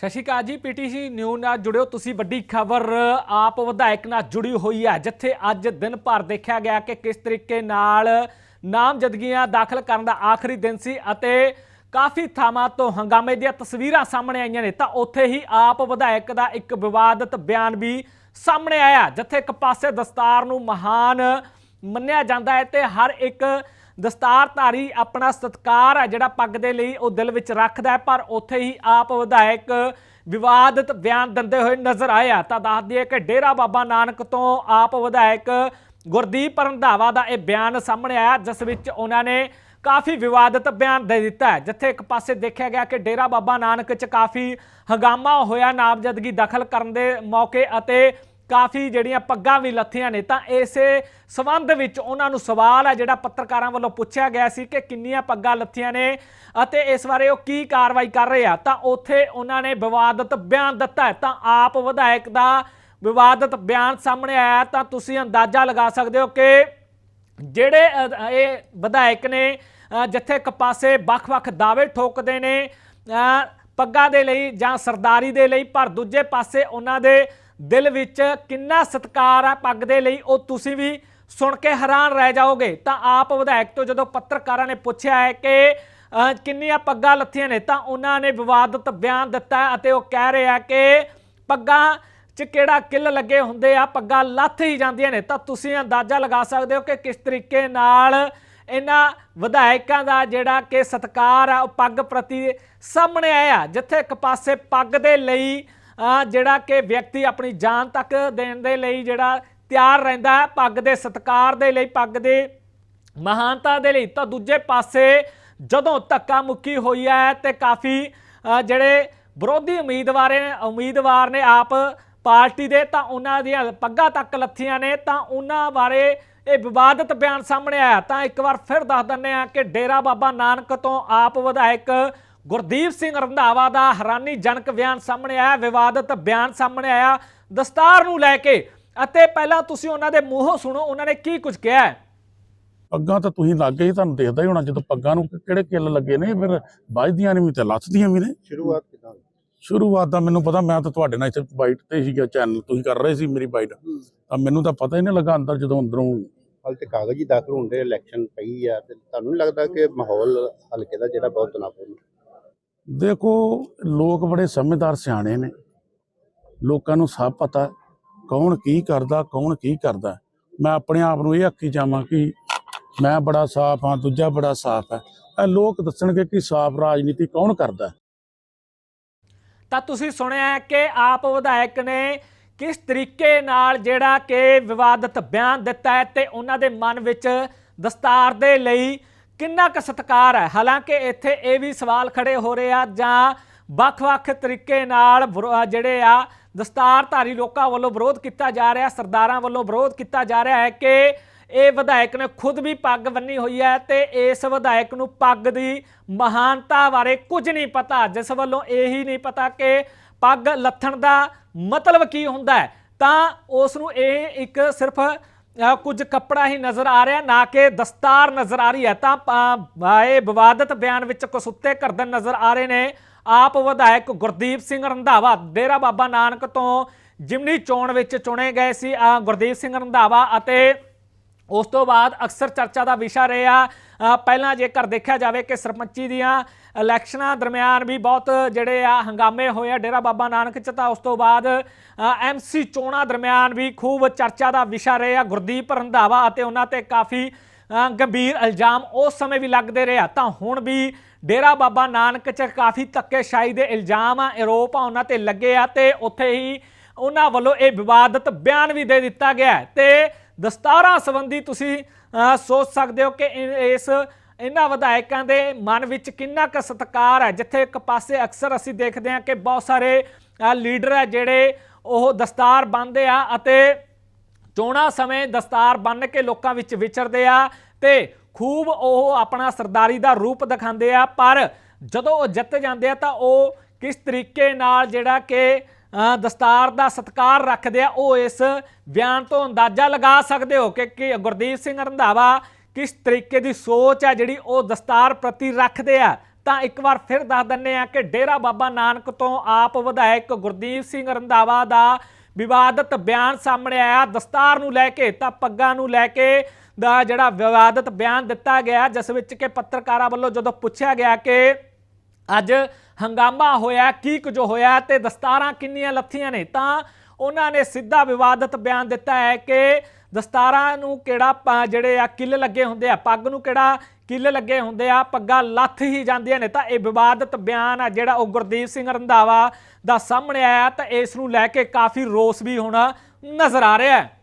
ਸਤਿ ਸ਼੍ਰੀ ਅਕਾਲ ਜੀ, PTC news ਨਾਲ ਜੁੜਿਓ ਤੁਸੀਂ। ਵੱਡੀ ਖਬਰ, ਆਪ ਵਿਧਾਇਕ ਨਾਲ ਜੁੜੀ ਹੋਈ ਹੈ, ਜਿੱਥੇ ਅੱਜ ਦਿਨ ਭਰ ਦੇਖਿਆ ਗਿਆ ਕਿ ਕਿਸ ਤਰੀਕੇ ਨਾਲ ਨਾਮਜ਼ਦਗੀਆਂ ਦਾਖਲ ਕਰਨ ਦਾ ਆਖਰੀ ਦਿਨ ਸੀ ਅਤੇ ਕਾਫੀ ਥਾਵਾਂ ਤੋਂ ਹੰਗਾਮੇ ਦੀਆਂ ਤਸਵੀਰਾਂ ਸਾਹਮਣੇ ਆਈਆਂ ਨੇ। ਤਾਂ ਉੱਥੇ ਹੀ ਆਪ ਵਿਧਾਇਕ ਦਾ ਇੱਕ ਵਿਵਾਦਤ ਬਿਆਨ ਵੀ ਸਾਹਮਣੇ ਆਇਆ, ਜਿੱਥੇ ਇੱਕ ਪਾਸੇ ਦਸਤਾਰ ਨੂੰ ਮਹਾਨ ਮੰਨਿਆ ਜਾਂਦਾ ਹੈ ਤੇ ਹਰ ਇੱਕ ਦਸਤਾਰਧਾਰੀ ਆਪਣਾ ਸਤਕਾਰ ਹੈ, ਜਿਹੜਾ ਪੱਗ ਦੇ ਲਈ ਉਹ ਦਿਲ ਵਿੱਚ ਰੱਖਦਾ ਹੈ, ਪਰ ਉੱਥੇ ਹੀ ਆਪ ਵਿਧਾਇਕ ਵਿਵਾਦਤ ਬਿਆਨ ਦਿੰਦੇ ਹੋਏ ਨਜ਼ਰ ਆਇਆ ਤਾਂ ਦੱਸ ਦਈਏ ਕਿ ਡੇਰਾ ਬਾਬਾ ਨਾਨਕ ਤੋਂ ਆਪ ਵਿਧਾਇਕ ਗੁਰਦੀਪ ਰੰਧਾਵਾ ਦਾ ਇਹ ਬਿਆਨ ਸਾਹਮਣੇ ਆਇਆ, ਜਿਸ ਵਿੱਚ ਉਹਨਾਂ ਨੇ ਕਾਫੀ ਵਿਵਾਦਤ ਬਿਆਨ ਦੇ ਦਿੱਤਾ ਜਿੱਥੇ ਇੱਕ ਪਾਸੇ ਦੇਖਿਆ ਗਿਆ ਕਿ ਡੇਰਾ ਬਾਬਾ ਨਾਨਕ 'ਚ ਕਾਫੀ ਹੰਗਾਮਾ ਹੋਇਆ, ਨਾਮਜ਼ਦਗੀ ਦਖਲ ਕਰਨ ਦੇ ਮੌਕੇ ਅਤੇ ਕਾਫੀ ਜਿਹੜੀਆਂ ਪੱਗਾਂ ਵੀ ਲੱਥੀਆਂ ਨੇ ਤਾਂ ਇਸੇ ਸਬੰਧ ਵਿੱਚ ਉਹਨਾਂ ਨੂੰ ਸਵਾਲ ਹੈ ਜਿਹੜਾ ਪੱਤਰਕਾਰਾਂ ਵੱਲੋਂ ਪੁੱਛਿਆ ਗਿਆ ਸੀ ਕਿ ਕਿੰਨੀਆਂ ਪੱਗਾਂ ਲੱਥੀਆਂ ਨੇ ਅਤੇ ਇਸ ਬਾਰੇ ਉਹ ਕੀ ਕਾਰਵਾਈ ਕਰ ਰਹੇ ਆ। ਤਾਂ ਉੱਥੇ ਉਹਨਾਂ ਨੇ ਵਿਵਾਦਤ ਬਿਆਨ ਦਿੱਤਾ ਹੈ। ਤਾਂ ਆਪ ਵਿਧਾਇਕ ਦਾ ਵਿਵਾਦਤ ਬਿਆਨ ਸਾਹਮਣੇ ਆਇਆ ਤਾਂ ਤੁਸੀਂ ਅੰਦਾਜ਼ਾ ਲਗਾ ਸਕਦੇ ਹੋ ਕਿ ਜਿਹੜੇ ਇਹ ਵਿਧਾਇਕ ਨੇ ਜਿੱਥੇ ਇੱਕ ਪਾਸੇ ਵੱਖ-ਵੱਖ ਦਾਅਵੇ ਠੋਕਦੇ ਨੇ ਪੱਗਾਂ ਦੇ ਲਈ ਜਾਂ ਸਰਦਾਰੀ ਦੇ ਲਈ, ਪਰ ਦੂਜੇ ਪਾਸੇ ਉਹਨਾਂ ਦੇ ਦਿਲ ਵਿੱਚ ਕਿੰਨਾ ਸਤਿਕਾਰ ਆ ਪੱਗ ਦੇ ਲਈ, ਉਹ ਤੁਸੀਂ ਵੀ ਸੁਣ ਕੇ ਹੈਰਾਨ ਰਹਿ ਜਾਓਗੇ। ਤਾਂ ਆਪ ਵਿਧਾਇਕ ਤੋਂ ਜਦੋਂ ਪੱਤਰਕਾਰਾਂ ਨੇ ਪੁੱਛਿਆ ਹੈ ਕਿ ਕਿੰਨੀਆਂ ਪੱਗਾਂ ਲੱਥੀਆਂ ਨੇ, ਤਾਂ ਉਹਨਾਂ ਨੇ ਵਿਵਾਦਤ ਬਿਆਨ ਦਿੱਤਾ ਅਤੇ ਉਹ ਕਹਿ ਰਹੇ ਆ ਕਿ ਪੱਗਾਂ 'ਚ ਕਿਹੜਾ ਕਿੱਲ ਲੱਗੇ ਹੁੰਦੇ ਆ, ਪੱਗਾਂ ਲੱਥ ਹੀ ਜਾਂਦੀਆਂ ਨੇ। ਤਾਂ ਤੁਸੀਂ ਅੰਦਾਜ਼ਾ ਲਗਾ ਸਕਦੇ ਹੋ ਕਿ ਕਿਸ ਤਰੀਕੇ ਨਾਲ ਇਹਨਾਂ ਵਿਧਾਇਕਾਂ ਦਾ ਜਿਹੜਾ ਕਿ ਸਤਕਾਰ ਆ, ਉਹ ਪੱਗ ਪ੍ਰਤੀ ਸਾਹਮਣੇ ਆਇਆ, ਜਿੱਥੇ ਇੱਕ ਪਾਸੇ ਪੱਗ ਦੇ ਲਈ ਜਿਹੜਾ ਕਿ ਵਿਅਕਤੀ ਆਪਣੀ ਜਾਨ ਤੱਕ ਦੇਣ ਦੇ ਲਈ ਜਿਹੜਾ ਤਿਆਰ ਰਹਿੰਦਾ ਹੈ, ਪੱਗ ਦੇ ਸਤਕਾਰ ਦੇ ਲਈ, ਪੱਗ ਦੇ ਮਹਾਨਤਾ ਦੇ ਲਈ। ਤਾਂ ਦੂਜੇ ਪਾਸੇ ਜਦੋਂ ਧੱਕਾ ਮੁੱਕੀ ਹੋਈ ਹੈ ਤੇ ਕਾਫੀ ਜਿਹੜੇ ਵਿਰੋਧੀ ਉਮੀਦਵਾਰ ਉਮੀਦਵਾਰ ਨੇ ਆਪ ਪਾਰਟੀ ਦੇ, ਤਾਂ ਉਹਨਾਂ ਦੀਆਂ ਪੱਗਾਂ ਤੱਕ ਲੱਥੀਆਂ ਨੇ, ਤਾਂ ਉਹਨਾਂ ਬਾਰੇ ਇਹ ਵਿਵਾਦਤ ਬਿਆਨ ਸਾਹਮਣੇ ਆਇਆ। ਤਾਂ ਇੱਕ ਵਾਰ ਫਿਰ ਦੱਸ ਦਿੰਦੇ ਆ ਕਿ ਡੇਰਾ ਬਾਬਾ ਨਾਨਕ ਤੋਂ ਆਪ ਵਿਧਾਇਕ ਗੁਰਦੀਪ ਸਿੰਘ ਰੰਧਾਵਾ ਦਾ ਹੈਰਾਨੀਜਨਕ ਬਿਆਨ ਸਾਹਮਣੇ ਆਇਆ ਵਿਵਾਦਤ ਬਿਆਨ ਸਾਹਮਣੇ ਆਇਆ। ਦਸਤਾਰ ਨੂੰ ਲੈ ਕੇ ਅਤੇ ਪਹਿਲਾਂ ਤੁਸੀਂ ਉਹਨਾਂ ਦੇ ਮੂੰਹੋਂ ਸੁਣੋ ਉਹਨਾਂ ਨੇ ਕੀ ਕੁਝ ਕਿਹਾ ਹੈ? ਪੱਗਾਂ ਤਾਂ ਤੁਸੀਂ ਲੱਗ ਗਏ ਤੁਹਾਨੂੰ ਦੇਖਦਾ ਹੀ ਹੋਣਾ ਜਦੋਂ ਪੱਗਾਂ ਨੂੰ ਕਿਹੜੇ ਕਿੱਲ ਲੱਗੇ ਨੇ ਫਿਰ ਵੱਜਦੀਆਂ ਨੇ ਵੀ ਤੇ ਲੱਥਦੀਆਂ ਵੀ ਨੇ। ਸ਼ੁਰੂਆਤ ਕਿਦਾਂ ਸ਼ੁਰੂਆਤ ਦਾ ਮੈਨੂੰ ਪਤਾ ਮੈਂ ਤਾਂ ਤੁਹਾਡੇ ਨਾਲ ਇੱਥੇ ਬਾਈਟ ਤੇ ਸੀਗਾ ਚੈਨਲ ਤੁਸੀਂ ਕਰ ਰਹੇ ਸੀ ਮੇਰੀ ਬਾਈਟ। ਤਾਂ ਮੈਨੂੰ ਤਾਂ ਪਤਾ ਹੀ ਨਹੀਂ ਲੱਗਾ ਅੰਦਰ ਜਦੋਂ ਅੰਦਰੋਂ ਹਾਲ ਤੇ ਕਾਗਜ਼ੀ ਦਾਖਲ ਹੁੰਦੇ ਇਲੈਕਸ਼ਨ ਪਈ ਆ ਤੇ ਤੁਹਾਨੂੰ ਲੱਗਦਾ ਕਿ ਮਾਹੌਲ ਹਲਕੇ ਦਾ ਜਿਹੜਾ ਬਹੁਤ ਤਣਾਅਪੂਰਨ ਦੇਖੋ, ਲੋਕ ਬੜੇ ਸਮਝਦਾਰ ਸਿਆਣੇ ਨੇ। ਲੋਕਾਂ ਨੂੰ ਸਭ ਪਤਾ ਕੌਣ ਕੀ ਕਰਦਾ, ਕੌਣ ਕੀ ਕਰਦਾ। ਮੈਂ ਆਪਣੇ ਆਪ ਨੂੰ ਇਹ ਆਖੀ ਜਾਵਾਂ ਕਿ ਮੈਂ ਬੜਾ ਸਾਫ਼ ਹਾਂ, ਦੂਜਾ ਬੜਾ ਸਾਫ਼ ਹੈ। ਇਹ ਲੋਕ ਦੱਸਣਗੇ ਕਿ ਸਾਫ਼ ਰਾਜਨੀਤੀ ਕੌਣ ਕਰਦਾ ਤਾਂ ਤੁਸੀਂ ਸੁਣਿਆ ਕਿ ਆਪ ਵਿਧਾਇਕ ਨੇ ਕਿਸ ਤਰੀਕੇ ਨਾਲ ਜਿਹੜਾ ਕਿ ਵਿਵਾਦਤ ਬਿਆਨ ਦਿੱਤਾ ਹੈ ਤੇ ਉਹਨਾਂ ਦੇ ਮਨ ਵਿੱਚ ਦਸਤਾਰ ਦੇ ਲਈ ਕਿੰਨਾ ਕੁ ਸਤਿਕਾਰ ਹੈ? ਹਾਲਾਂਕਿ ਇੱਥੇ ਇਹ ਵੀ ਸਵਾਲ ਖੜੇ ਹੋ ਰਹੇ ਆ ਜਾਂ ਵੱਖ-ਵੱਖ ਤਰੀਕੇ ਨਾਲ ਵਿਰੋ- ਜਿਹੜੇ ਆ ਦਸਤਾਰਧਾਰੀ ਲੋਕਾਂ ਵੱਲੋਂ ਵਿਰੋਧ ਕੀਤਾ ਜਾ ਰਿਹਾ, ਸਰਦਾਰਾਂ ਵੱਲੋਂ ਵਿਰੋਧ ਕੀਤਾ ਜਾ ਰਿਹਾ ਹੈ ਕਿ ਇਹ ਵਿਧਾਇਕ ਨੇ ਖੁਦ ਵੀ ਪੱਗ ਬੰਨੀ ਹੋਈ ਹੈ ਤੇ ਇਸ ਵਿਧਾਇਕ ਨੂੰ ਪੱਗ ਦੀ ਮਹਾਨਤਾ ਬਾਰੇ ਕੁਝ ਨਹੀਂ ਪਤਾ। ਜਿਸ ਵੱਲੋਂ ਇਹ ਹੀ ਨਹੀਂ ਪਤਾ ਕਿ ਪੱਗ ਲੱਥਣ ਦਾ ਮਤਲਬ ਕੀ ਹੁੰਦਾ ਹੈ। ਤਾਂ ਉਸ ਨੂੰ ਇਹ ਇੱਕ ਸਿਰਫ ਕੁਝ ਕੱਪੜਾ ਹੀ ਨਜ਼ਰ ਆ ਰਿਹਾ, ਨਾ ਕਿ ਦਸਤਾਰ ਨਜ਼ਰ ਆ ਰਹੀ ਹੈ। ਤਾਂ ਇਹ ਵਿਵਾਦਤ ਬਿਆਨ ਵਿੱਚ ਕਸੁੱਤੇ ਕਰਦਨ ਨਜ਼ਰ ਆ ਰਹੇ ਨੇ। ਆਪ ਵਿਧਾਇਕ ਗੁਰਦੀਪ ਸਿੰਘ ਰੰਧਾਵਾ, ਡੇਰਾ ਬਾਬਾ ਨਾਨਕ ਤੋਂ ਜਿਮਨੀ ਚੋਣ ਵਿੱਚ ਚੁਣੇ ਗਏ ਸੀ। ਗੁਰਦੀਪ ਸਿੰਘ ਰੰਧਾਵਾ ਅਤੇ ਉਸ ਤੋਂ ਬਾਅਦ ਅਕਸਰ ਚਰਚਾ ਦਾ ਵਿਸ਼ਾ ਰਿਹਾ। ਪਹਿਲਾਂ ਜੇਕਰ ਦੇਖਿਆ ਜਾਵੇ ਕਿ ਸਰਪੰਚੀ ਦੀਆਂ ਇਲੈਕਸ਼ਨਾਂ ਦਰਮਿਆਨ ਵੀ ਬਹੁਤ ਜਿਹੜੇ ਆ ਹੰਗਾਮੇ ਹੋਏ ਆ ਡੇਰਾ ਬਾਬਾ ਨਾਨਕ ਚ, ਤਾਂ ਉਸ ਤੋਂ ਬਾਅਦ ਐਮਸੀ ਚੋਣਾਂ ਦਰਮਿਆਨ ਵੀ ਖੂਬ ਚਰਚਾ ਦਾ ਵਿਸ਼ਾ ਰਹੇ ਆ ਗੁਰਦੀਪ ਰੰਧਾਵਾ ਅਤੇ ਉਹਨਾਂ ਤੇ ਕਾਫੀ ਗੰਭੀਰ ਇਲਜ਼ਾਮ ਉਸ ਸਮੇਂ ਵੀ ਲੱਗਦੇ ਰਹੇ ਆ। ਤਾਂ ਹੁਣ ਵੀ ਡੇਰਾ ਬਾਬਾ ਨਾਨਕ ਚ ਕਾਫੀ ਧੱਕੇਸ਼ਾਹੀ ਦੇ ਇਲਜ਼ਾਮ ਆ, ਆਰੋਪ ਆ ਉਹਨਾਂ ਤੇ ਲੱਗੇ ਆ ਤੇ ਉੱਥੇ ਹੀ ਉਹਨਾਂ ਵੱਲੋਂ ਇਹ ਵਿਵਾਦਤ ਬਿਆਨ ਵੀ ਦੇ ਦਿੱਤਾ ਗਿਆ ਹੈ। ਤੇ ਦਸਤਾਰਾਂ ਸੰਬੰਧੀ ਤੁਸੀਂ ਸੋਚ ਸਕਦੇ ਹੋ ਕਿ ਇਸ ਇਹਨਾਂ ਵਿਧਾਇਕਾਂ ਦੇ ਮਨ ਵਿੱਚ ਕਿੰਨਾ ਕੁ ਸਤਿਕਾਰ ਹੈ, ਜਿੱਥੇ ਇੱਕ ਪਾਸੇ ਅਕਸਰ ਅਸੀਂ ਦੇਖਦੇ ਹਾਂ ਕਿ ਬਹੁਤ ਸਾਰੇ ਲੀਡਰ ਹੈ ਜਿਹੜੇ ਉਹ ਦਸਤਾਰ ਬੰਨਦੇ ਆ ਅਤੇ ਚੋਣਾਂ ਸਮੇਂ ਦਸਤਾਰ ਬੰਨ੍ਹ ਕੇ ਲੋਕਾਂ ਵਿੱਚ ਵਿਚਰਦੇ ਆ ਤੇ ਖੂਬ ਉਹ ਆਪਣਾ ਸਰਦਾਰੀ ਦਾ ਰੂਪ ਦਿਖਾਉਂਦੇ ਆ, ਪਰ ਜਦੋਂ ਉਹ ਜਿੱਤ ਜਾਂਦੇ ਆ ਤਾਂ ਉਹ ਕਿਸ ਤਰੀਕੇ ਨਾਲ ਜਿਹੜਾ ਕਿ ਦਸਤਾਰ ਦਾ ਸਤਕਾਰ ਰੱਖਦੇ ਆ, ਉਹ ਇਸ ਬਿਆਨ ਤੋਂ ਅੰਦਾਜ਼ਾ ਲਗਾ ਸਕਦੇ ਹੋ ਕਿ ਕਿ ਗੁਰਦੀਪ ਸਿੰਘ ਰੰਧਾਵਾ ਕਿਸ ਤਰੀਕੇ ਦੀ ਸੋਚ ਹੈ ਜਿਹੜੀ ਉਹ ਦਸਤਾਰ ਪ੍ਰਤੀ ਰੱਖਦੇ ਆ? ਤਾਂ ਇੱਕ ਵਾਰ ਫਿਰ ਦੱਸ ਦਿੰਨੇ ਆ ਕਿ ਡੇਰਾ ਬਾਬਾ ਨਾਨਕ ਤੋਂ ਆਪ ਵਿਧਾਇਕ ਗੁਰਦੀਪ ਸਿੰਘ ਰੰਧਾਵਾ ਦਾ ਵਿਵਾਦਤ ਬਿਆਨ ਸਾਹਮਣੇ ਆਇਆ। ਦਸਤਾਰ ਨੂੰ ਲੈ ਕੇ ਤਾਂ ਪੱਗਾਂ ਨੂੰ ਲੈ ਕੇ ਦਾ ਜਿਹੜਾ ਵਿਵਾਦਤ ਬਿਆਨ ਦਿੱਤਾ ਗਿਆ, ਜਿਸ ਵਿੱਚ ਕਿ ਪੱਤਰਕਾਰਾਂ ਵੱਲੋਂ ਜਦੋਂ ਪੁੱਛਿਆ ਗਿਆ ਕਿ ਅੱਜ ਹੰਗਾਮਾ ਹੋਇਆ, ਕੀ ਕੁਝ ਹੋਇਆ ਤੇ ਦਸਤਾਰਾਂ ਕਿੰਨੀਆਂ ਲੱਥੀਆਂ ਨੇ, ਤਾਂ ਉਹਨਾਂ ਨੇ ਸਿੱਧਾ ਵਿਵਾਦਤ ਬਿਆਨ ਦਿੱਤਾ ਹੈ ਕਿ ਦਸਤਾਰਾਂ ਨੂੰ ਕਿਹੜਾ ਪ- ਜਿਹੜੇ ਆ ਕਿੱਲ ਲੱਗੇ ਹੁੰਦੇ ਆ, ਪੱਗ ਨੂੰ ਕਿਹੜਾ ਕਿੱਲ ਲੱਗੇ ਹੁੰਦੇ ਆ, ਪੱਗਾਂ ਲੱਥ ਹੀ ਜਾਂਦੀਆਂ ਨੇ। ਤਾਂ ਇਹ ਵਿਵਾਦਤ ਬਿਆਨ ਆ ਜਿਹੜਾ ਉਹ ਗੁਰਦੀਪ ਸਿੰਘ ਰੰਧਾਵਾ ਦਾ ਸਾਹਮਣੇ ਆਇਆ ਤਾਂ ਇਸ ਨੂੰ ਲੈ ਕੇ ਕਾਫੀ ਰੋਸ ਵੀ ਹੋਣਾ ਨਜ਼ਰ ਆ ਰਿਹਾ ਹੈ।